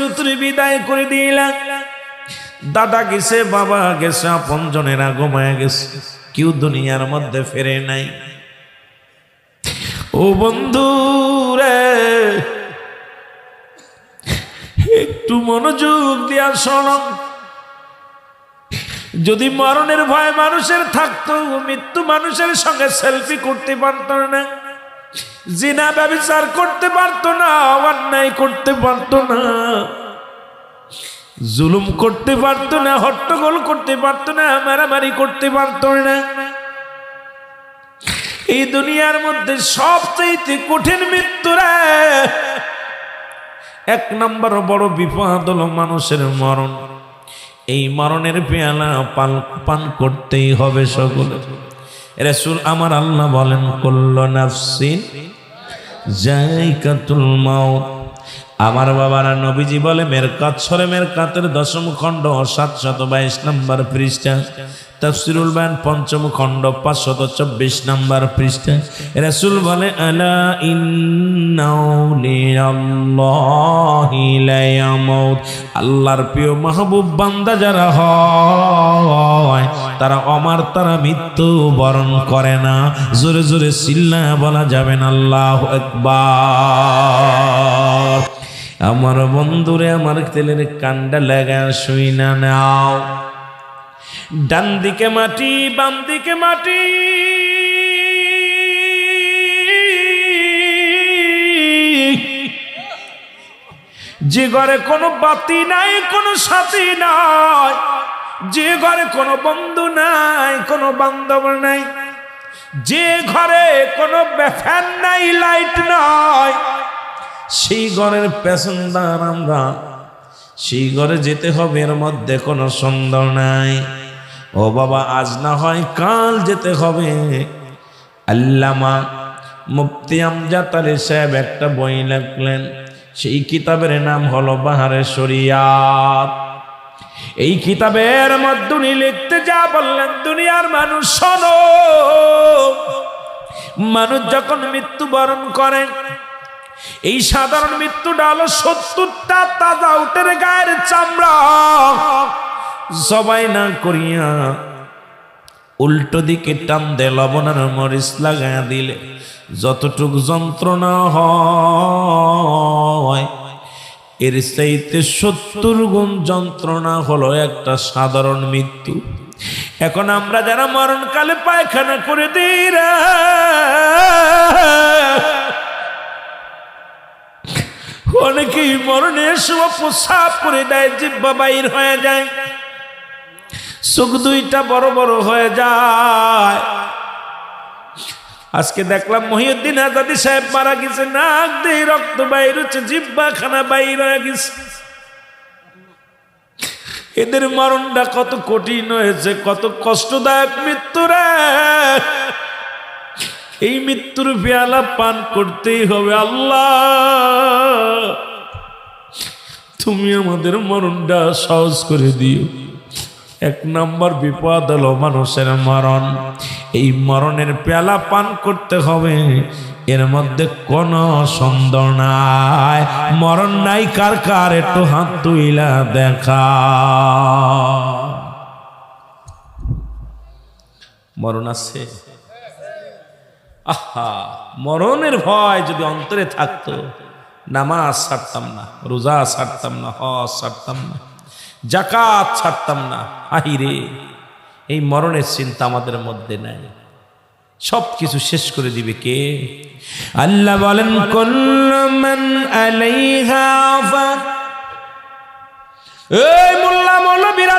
চিরতরে বিদায় করে দিলাম দাদা গেছে, বাবা গেছে, আপন জনেরা ঘুমায় গেছে। কেউ দুনিয়ার মধ্যে ফেরে নাই। ও বন্ধু রে একটু মনোযোগ দিয়া শোন। যদি মরণের ভয় মানুষের থাকতো, মৃত্যু মানুষের সঙ্গে সেলফি করতে পারতো না। জিনা ব্যবচার করতে পারতো না, অন্যায় করতে পারতো না। জুলুম করতে পারতো না, হট্টগোল করতে পারতো না, মারামারি করতে পারতো না। এই দুনিয়ার মধ্যে সবচেয়ে কঠিন মৃত্যুরা এক নম্বর বড় বিপদ হলো মানুষের মরণ। এই মরণের পেয়ালা পান পান করতেই হবে সকলে। রাসূল আমার আল্লাহ বলেন, কুল্লু নাফসিন জায়কাতুল মাউত। আমার বাবারা নবীজি বলে মেরকাত সরে মেরকাতের দশম খণ্ড সাতশত বাইশ নম্বর পৃষ্ঠা। তফসিরুল বান পঞ্চম খণ্ড পাঁচশত চব্বিশ নম্বর পৃষ্ঠা। রাসূল বলে, আলা ইন্নাউলিয়াল্লাহ আল্লাহর প্রিয় মাহবুব বান্দা যারা হয়, তারা অমার, তারা মৃত্যু বরণ করে না। জোরে জোরে চিল্লা বলা যাবে না, আল্লাহ একবার আমার বন্ধুরে, আমার তেলের কান্ডা লাগা শুই না নাও। ডান দিকে মাটি, বাম দিকে মাটি। যে ঘরে কোনো বাতি নাই, কোনো সাথী নাই, যে ঘরে কোনো বন্ধু নাই, কোনো বান্ধব নাই, যে ঘরে কোনো ফ্যান নাই লাইট নাই, সেই ঘরের প্যাসেঞ্জার আমরা, সেই ঘরে যেতে হবে, এর মধ্যে কোনো সন্দেহ নাই। ও বাবা, আজ না হয় কাল যেতে হবে। আল্লামা মুফতি আমজাদ আলী সাহেব একটা বই লিখলেন। সেই কিতাবের নাম হলো বাহারে শরিয়াত। এই কিতাবের মধ্যে লিখতে যা বললেন দুনিয়ার মানুষ, শোনো। মানুষ যখন মৃত্যুবরণ করেন এই সাধারণ মৃত্যুটা হলো সত্তরটা তাজা উটের গায়ের চামড়া। সবাই না করিয়া উল্টো দিকে টান দে, লবণের মরিচ লাগাইয়া দিলে যতটুক যন্ত্রণা হয়, এর চাইতে সত্তর গুণ যন্ত্রণা হলো একটা সাধারণ মৃত্যু। এখন আমরা যারা মরণকালে পায়খানা করে দিই অনেকেই মরণের সময় প্রসাব করে দেয়, জিব্বা বাইর হয়ে যায়, চোখ দুইটা বড় বড় হয়ে যায়। আজকে দেখলাম মহিউদ্দিন আজাদি সাহেব মারা গেছে, নাক দিয়ে রক্ত বাইর হচ্ছে জিব্বা খানা বাইর হয়ে গেছে। এদের মরণটা কত কঠিন হয়েছে, কত কষ্টদায়ক মৃত্যু রে। এই মৃত্যুর পেয়ালা পান করতেই হবে আল্লাহ। তুমি আমাদের মরণটা সহজ করে দিও। এক নম্বর বিপদ হলো মানুষের মরণ। এই মরণের পেয়ালা পান করতে হবে। এর মধ্যে কোনো সন্দেহ নাই। মরণ নাই, কার কার একটু হাত তুইলা দেখা। মরণ আছে? আহা, মরণের ভয় যদি অন্তরে থাকতো, নামাজ ছাড়তাম না, রোজা ছাড়তাম না, হজ ছাড়তাম না। জাকাত ছাড়তাম না। আহিরে এই মরণের চিন্তা আমাদের মধ্যে নাই। সব কিছু শেষ করে দিবে কে? আল্লাহ বলেন কল্লমান এই মোল্লা মৌলবীরা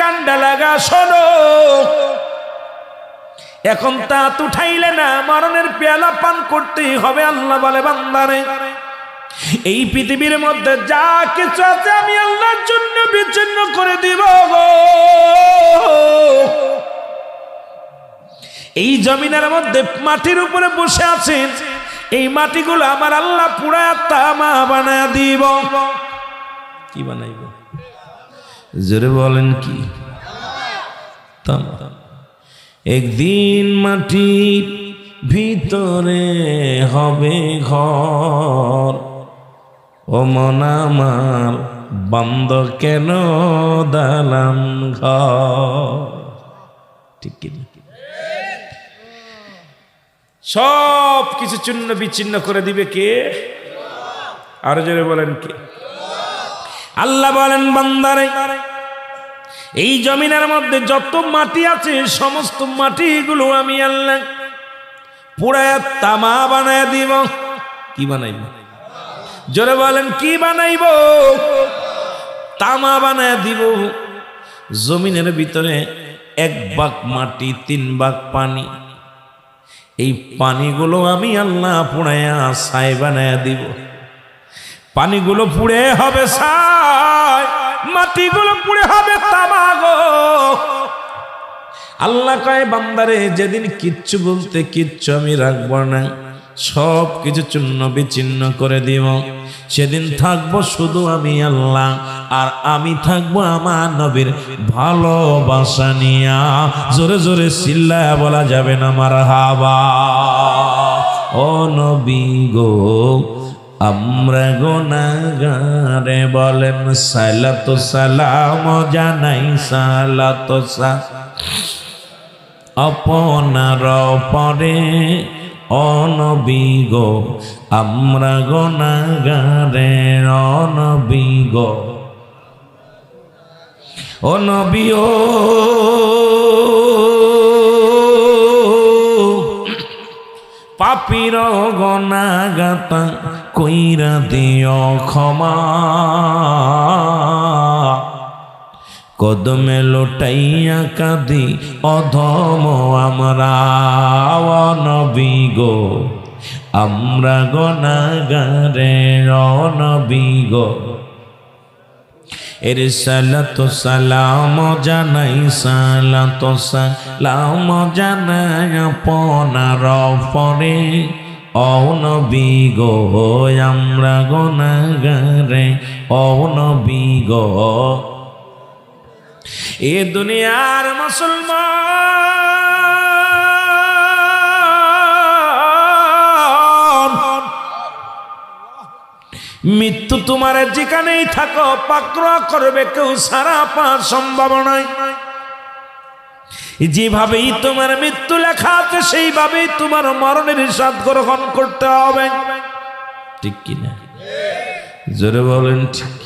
কান্ডা লাগা শোনো এখন তা উঠাইলে না, মরণের পেয়ালা পান করতেই হবে, আল্লাহ বলে, বান্দারে, এই পৃথিবীর মধ্যে যা কিছু আছে আমি আল্লাহর জন্য বিচ্ছিন্ন করে দিব এই জমিনের মধ্যে মাটির উপরে বসে আছেন এই মাটিগুলো আমার আল্লাহ পুরা তামা বানায় দিব। কি বানাইব? জোরে বলেন কি? একদিন মাটির ভিতরে হবে ঘর। ও মন আমার বন্ধ কেন ঘর? ঠিক সব কিছু চূর্ণ বিচ্ছিন্ন করে দিবে কে? আরও জোরে বলেন কে? আল্লাহ বলেন, বান্দারে, এই জমিনের মধ্যে যত মাটি আছে, সমস্ত মাটিগুলো আমি আল্লাহ পুরায় তামা বানায় দিব। কি বানাইব? জোরে বলেন, কি বানাইব? তামা বানায় দিব। জমিনের ভিতরে এক বাক মাটি, তিন বাক পানি। এই পানিগুলো আমি আল্লাহ পুড়াইয়া ছাই বানায় দিব। পানিগুলো পুড়ে হবে ছাই, মাটিগুলো পুড়ে হবে তামাগো আল্লাহ কয়, বান্দারে, যেদিন কিচ্ছু বলতে কিচ্ছু আমি রাখব না সব কিছু চূর্ণ বিচ্ছিন্ন করে দিব। সেদিন থাকব শুধু আমি আল্লাহ, আর আমি থাকব আমার নবীর ভালোবাসা নিয়া। জোরে জোরে চিল্লায় বলা যাবে না আমার হাবা ও নবী গো, আমরা গোনাগারে বলেন, সালাত সালাম জানাই, সালাত সা আপনার পরে অনবিগ আমরা গনাগারে অনবিগ অনবিও পাপির গনাগাতা কইরা দিও ক্ষমা। কদমে লোটাইয়া কাঁদি অধম আমরা অনবী গো। আমরা গনাগারে অনবী গো। এর সালাত সালাম জানাই, সালাত সালাম জানাই আপনার পরে অনবী আমরা গনাগারে অনবী গো। এ দুনিয়ার মুসলমান। মৃত্যু তোমার যেখানেই থাকো, পাকড়া করবে, কেউ সারা পাওয়ার সম্ভাবনায় যেভাবেই তোমার মৃত্যু লেখা আছে, সেইভাবেই তোমার মরণের হিসাব গ্রহণ করতে হবে। ঠিক কিনা? জোরে বলেন ঠিক।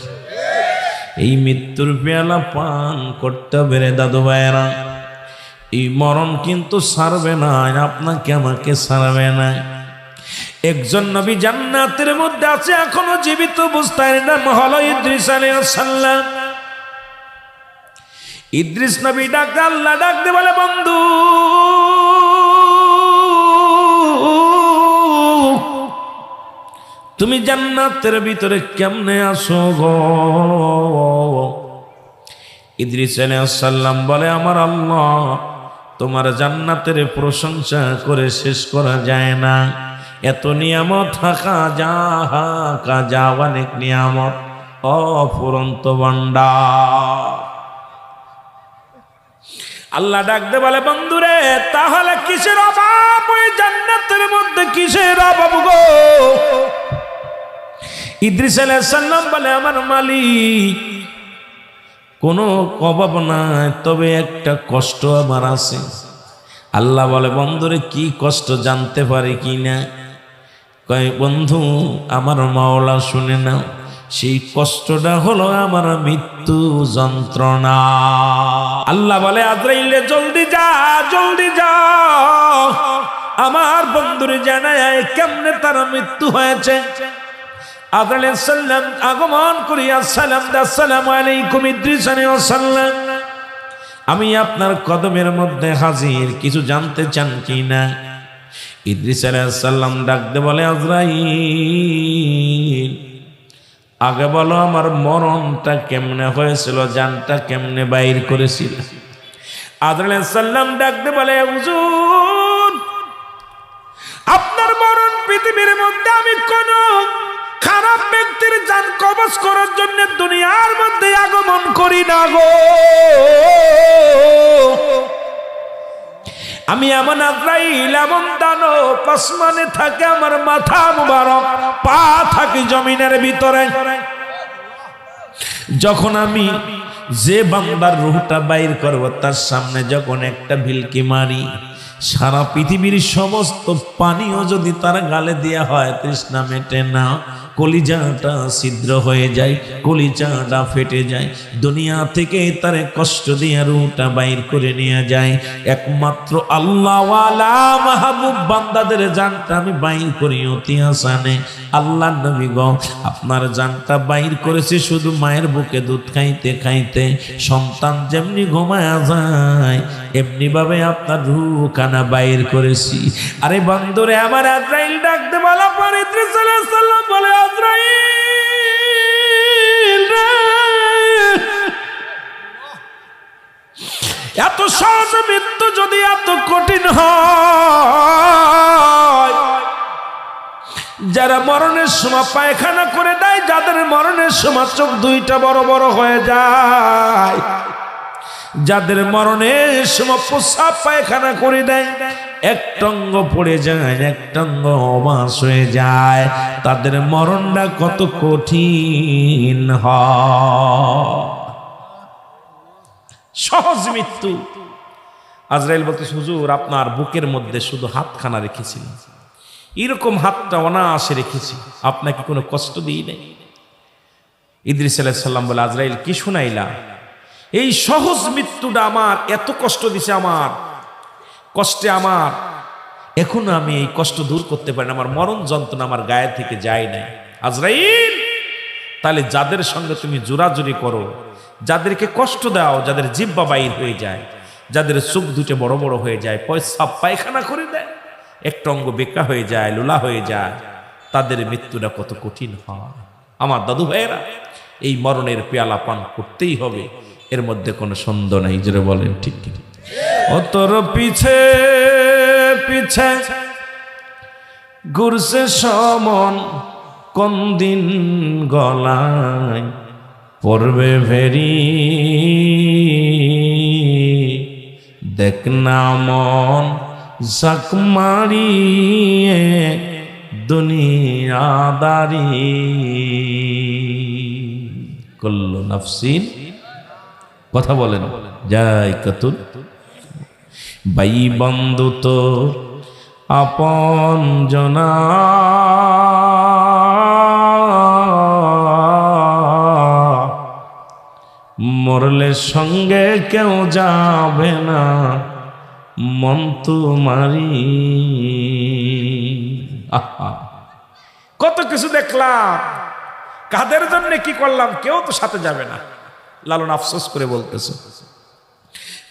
এই মৃত্যুর পেয়ালা পান করতে পেরে দাদু ভাইয়েরা। এই মরণ কিন্তু সারবে না আপনাকে আমাকে সারবে না। একজন নবী জান্নাতের মধ্যে আছে, এখনও জীবিত অবস্থায়। নাম হলো ইদ্রিস আলাইহিসসালাম ইদ্রিস নবী ডাক, আল্লাহ ডাক দে বলে, বন্ধু তুমি জান্নাতের ভিতরে কেমনে আসো গো? ইদ্রিস সাল্লাম বলে, আমার আল্লাহ, তোমার জান্নাতের প্রশংসা করে শেষ করা যায় না। এত নিয়ামত থাকা যা, হাকা যা, অনেক নিয়ামত অফুরন্ত ভান্ডা আল্লাহ ডাকতে বলে, বন্ধুরে, তাহলে কিসের অভাব? ওই জান্নাতের মধ্যে কিসের অভাব গো? ইদ্রিস সাল্লাম বলে, আমার মালিক, কোনো অভাব নাই, তবে একটা কষ্ট আমার আছে। আল্লাহ বলে, বন্ধুরে, কি কষ্ট জানতে পারে কি না? কয়, বন্ধু, আমার মাওলা শুনে নাও, সেই কষ্টটা হলো আমার মৃত্যু যন্ত্রণা। আল্লাহ বলে আদ্রাইলে জলদি যা জলদি যা। আমার বন্ধুরে জানায়, কেমনে তার মৃত্যু হয়েছে? আগমন আলাইকুম সাল্লাম। আমি আপনার কদমের মধ্যে হাজির, কিছু জানতে চান কি না? ইদ্রিস সাল্লাম ডাকতে বলে, আজরাইল, আগে বলো আমার মরণটা কেমনে হয়েছিল জানটা কেমনে বাইর করেছিল? আদরাল সাল্লাম ডাকতে বলে আপনার মরণ পৃথিবীর মধ্যে আমি কোন খারাপ ব্যক্তির যান কবচ করার জন্য দুনিয়ার মধ্যে আগমন করি না গো। আমি এমন আজরাইল, এমন দানো পাসমানে থাকে আমার মাথা মুবারক, পা থাকে জমিনের ভিতরে। যখন আমি যে বান্দার রুহটা বাইর করব, তার সামনে যখন একটা ভিলকি মারি, সারা পৃথিবীর সমস্ত পানিও যদি তার গালে দেওয়া হয়, তৃষ্ণা মেটে না। কলিজাটা ছিদ্র হয়ে যায়, কলিজাটা ফেটে যায়। দুনিয়া থেকে তার কষ্ট দিয়ে রুহটা বাইর করে নিয়ে যায়। একমাত্র আল্লাহওয়ালা মাহবুব বান্দাদের জানটা আমি বাইর করি অতি আসানে। আল্লাহ নবী আপনার জানটা বাইর করেছে শুধু মায়ের বুকে দুধ খাইতে খাইতে। সন্তান যেমনি ঘুমায় যায় এমনি ভাবে আপনার রুহ কানা বাইর করেছি। আরে বন্দরে, আমার আজরাইল ডাকতে বলা পরে বলে এত সহজ মৃত্যু যদি এত কঠিন হয়, যারা মরণের সময় পায়খানা করে দেয়, যাদের মরণের সময় চোখ দুইটা বড় বড় হয়ে যায়। যাদের মরণের সময় প্রসাব পায়খানা করে দেয়, এক টঙ্গ পড়ে যায়, এক টঙ্গ অবাস হয়ে যায়। তাদের মরণটা কত কঠিন হয়। সহজ মৃত্যু। আজরাইল বলতে হুজুর, আপনার বুকের মধ্যে শুধু হাতখানা রেখেছিলেন এরকম হাতটা অনায়াসে রেখেছি। আপনাকে কোনো কষ্ট দিই নাই। ইদ্রিস আলাহ সাল্লাম বলে, আজরাইল, কি শুনাইলা? এই সহজ মৃত্যুটা আমার, এত কষ্ট দিছে আমার, কষ্টে আমার। এখনও আমি এই কষ্ট দূর করতে পারি আমার মরণ যন্ত্রণা আমার গায়ে থেকে যায় নাই। আজরাইল, তাহলে যাদের সঙ্গে তুমি জোরাজুরি করো, যাদেরকে কষ্ট দাও, যাদের জিব্বা বাইর হয়ে যায়, যাদের চোখ দুটো বড় বড় হয়ে যায়, পয়সা, পায়খানা করে দেয়, একটা অঙ্গ বেকা হয়ে যায়, লোলা হয়ে যায়, তাদের মৃত্যুটা কত কঠিন হয়। আমার দাদু ভাইয়েরা এই মরণের পেয়ালা পান করতেই হবে। এর মধ্যে কোনো সন্দেহ নাই, জোরে বলেন, ঠিক কি? ও তোর পিছে পিছে ঘুরছে সমন কোন দিন গলায়, পড়বে ভেরি। দেখ না মন জাক মারিয়ে দুনিয়াদারি করল নাফসিন। কথা বলেন। যাই কতুল বাই বন্ধু তো আপন জনা। মরলে সঙ্গে কেউ যাবে না, মন তোমারি আহা। কত কিছু দেখলাম, কাদের জন্য কি করলাম, কেউ তো সাথে যাবে না। লালন আফসোস করে বলতেছে।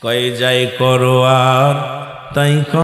কয়ে যাই করো আর তাই কর।